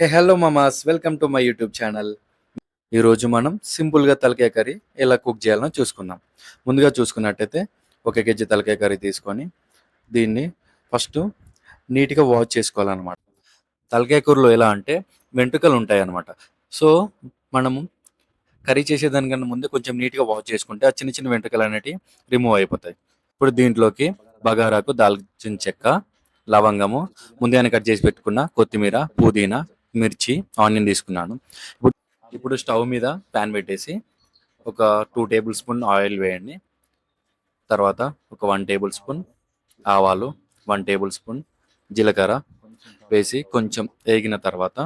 Hey hello మామాస్ welcome to my YouTube channel. ఈరోజు మనం సింపుల్గా తలకాయ కర్రీ ఎలా కుక్ చేయాలో చూసుకుందాం. ముందుగా చూసుకున్నట్టయితే ఒక కేజీ తలకాయ కర్రీ తీసుకొని దీన్ని ఫస్ట్ నీట్గా వాష్ చేసుకోవాలన్నమాట. తలకాయ కూరలో ఎలా అంటే వెంట్రుకలు ఉంటాయన్నమాట. సో మనము కర్రీ చేసేదానికన్నా ముందే కొంచెం నీట్గా వాష్ చేసుకుంటే ఆ చిన్న చిన్న వెంట్రుకలు అనేటివి రిమూవ్ అయిపోతాయి. ఇప్పుడు దీంట్లోకి బగారాకు దాల్చిన చెక్క లవంగము ముందుగానే కట్ చేసి పెట్టుకున్న కొత్తిమీర పుదీనా మిర్చి ఆనియన్ తీసుకున్నాను. ఇప్పుడు ఇప్పుడు స్టవ్ మీద ప్యాన్ పెట్టేసి ఒక టూ టేబుల్ స్పూన్ ఆయిల్ వేయండి. తర్వాత ఒక వన్ టేబుల్ స్పూన్ ఆవాలు వన్ టేబుల్ స్పూన్ జీలకర్ర వేసి కొంచెం వేగిన తర్వాత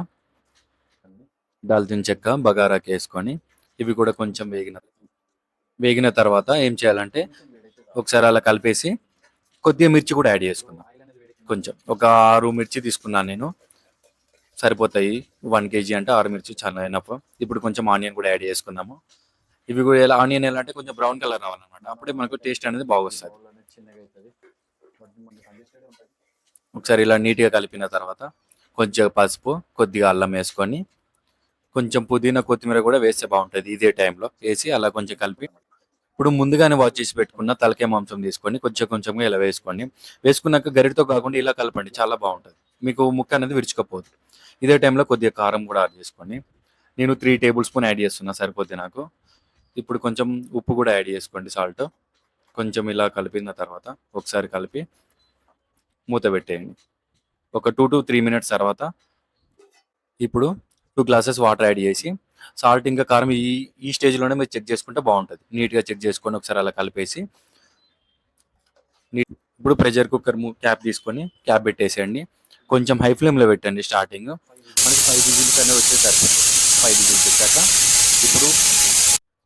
దాల్చిన చెక్క బగారాకి వేసుకొని ఇవి కూడా కొంచెం వేగిన వేగిన తర్వాత ఏం చేయాలంటే ఒకసారి అలా కలిపేసి కొద్దిగా మిర్చి కూడా యాడ్ చేసుకుందాం. కొంచెం ఒక ఆరు మిర్చి తీసుకున్నాను నేను. సరిపోతాయి. వన్ కేజీ అంటే ఆరు మిర్చి చాలా ఎనఫ్ ఇప్పుడు కొంచెం ఆనియన్ కూడా యాడ్ చేసుకుందాము. ఇవి కూడా ఎలా ఆనియన్ ఎలా అంటే కొంచెం బ్రౌన్ కలర్ రావాలన్నమాట. అప్పుడే మనకు టేస్ట్ అనేది బాగొస్తుంది. ఒకసారి ఇలా నీట్గా కలిపిన తర్వాత కొంచెం పసుపు కొద్దిగా అల్లం వేసుకొని కొంచెం పుదీనా కొత్తిమీర కూడా వేస్తే బాగుంటుంది ఇదే టైంలో. వేసి అలా కొంచెం కలిపి ఇప్పుడు ముందుగానే వాష్ చేసి పెట్టుకున్న తలకాయ మాంసం తీసుకొని కొంచెం కొంచెంగా ఇలా వేసుకోండి. వేసుకున్నాక గరిటతో కాకుండా ఇలా కలపండి చాలా బాగుంటుంది. మీకు ముక్క అనేది విరుచుకపోదు ఇదే టైంలో కొద్దిగా కారం కూడా యాడ్ చేసుకోండి నేను త్రీ టేబుల్ స్పూన్ యాడ్ చేస్తున్నా సరిపోద్ది నాకు. ఇప్పుడు కొంచెం ఉప్పు కూడా యాడ్ చేసుకోండి సాల్ట్ కొంచెం ఇలా కలిపిన తర్వాత ఒకసారి కలిపి మూత పెట్టేయండి. ఒక టూ టు త్రీ మినిట్స్ తర్వాత ఇప్పుడు టూ గ్లాసెస్ వాటర్ యాడ్ చేసి సాల్ట్ ఇంకా కారం ఈ ఈ స్టేజ్లోనే మీరు చెక్ చేసుకుంటే బాగుంటుంది. నీట్గా చెక్ చేసుకొని ఒకసారి అలా కలిపేసి ఇప్పుడు ప్రెషర్ కుక్కర్ క్యాప్ తీసుకొని క్యాప్ పెట్టేసేయండి. కొంచెం హై ఫ్లేమ్లో పెట్టండి స్టార్టింగ్ మనకి ఫైవ్ విజిల్స్ అనేవి వచ్చేసరికి ఫైవ్ విజిల్స్ వచ్చాక ఇప్పుడు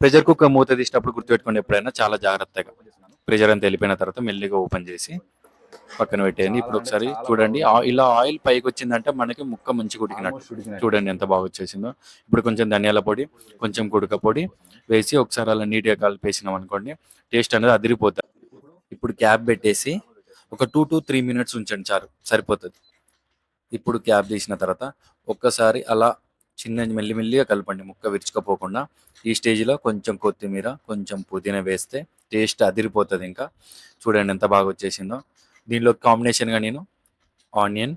ప్రెషర్ కుక్కర్ మూత తీసినప్పుడు గుర్తుపెట్టుకోండి ఎప్పుడైనా చాలా జాగ్రత్తగా. ప్రెషర్ అంతా వెళ్ళిపోయిన తర్వాత మెల్లిగా ఓపెన్ చేసి పక్కన పెట్టేయండి. ఇప్పుడు ఒకసారి చూడండి ఇలా ఆయిల్ పైకి వచ్చిందంటే మనకి ముక్క మంచిగా ఉడికినట్టు. చూడండి ఎంత బాగా వచ్చేసిందో. ఇప్పుడు కొంచెం ధనియాల పొడి కొంచెం కుడక పొడి వేసి ఒకసారి అలా నీట్గా కలిపేసినాం అనుకోండి టేస్ట్ అనేది అదిరిపోతుంది ఇప్పుడు క్యాప్ పెట్టేసి ఒక టూ టు త్రీ మినిట్స్ ఉంచండి చాలు సరిపోతుంది. ఇప్పుడు క్యాప్ తీసిన తర్వాత ఒక్కసారి అలా చిన్న మెల్లిమెల్లిగా కలపండి ముక్క విరుచుకపోకుండా. ఈ స్టేజ్లో కొంచెం కొత్తిమీర కొంచెం పుదీనా వేస్తే టేస్ట్ అదిరిపోతుంది ఇంకా. చూడండి ఎంత బాగా వచ్చేసిందో. దీనిలో కాంబినేషన్గా నేను ఆనియన్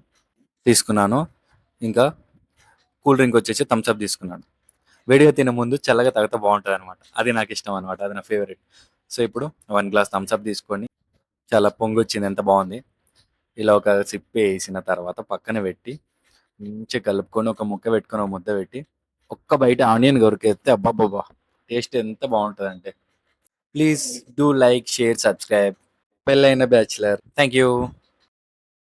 తీసుకున్నాను. ఇంకా కూల్ డ్రింక్ వచ్చేసి థమ్స్ అప్ తీసుకున్నాను. వేడిగా తినే ముందు చల్లగా తాగితే బాగుంటుంది అనమాట అది నాకు ఇష్టం అనమాట అది నా ఫేవరెట్. సో ఇప్పుడు వన్ గ్లాస్ థమ్స్అప్ తీసుకొని చాలా పొంగి వచ్చింది ఎంత బాగుంది. ఇలా ఒక సిప్పి వేసిన తర్వాత పక్కన పెట్టి మంచిగా కలుపుకొని ఒక ముక్క పెట్టుకొని ఒక ముద్ద పెట్టి ఒక్క బయట ఆనియన్ కొరికేస్తే అబ్బాబ్బా టేస్ట్ ఎంత బాగుంటుంది అంటే please do like share subscribe. పెళ్ళైన బ్యాచులర్. Thank you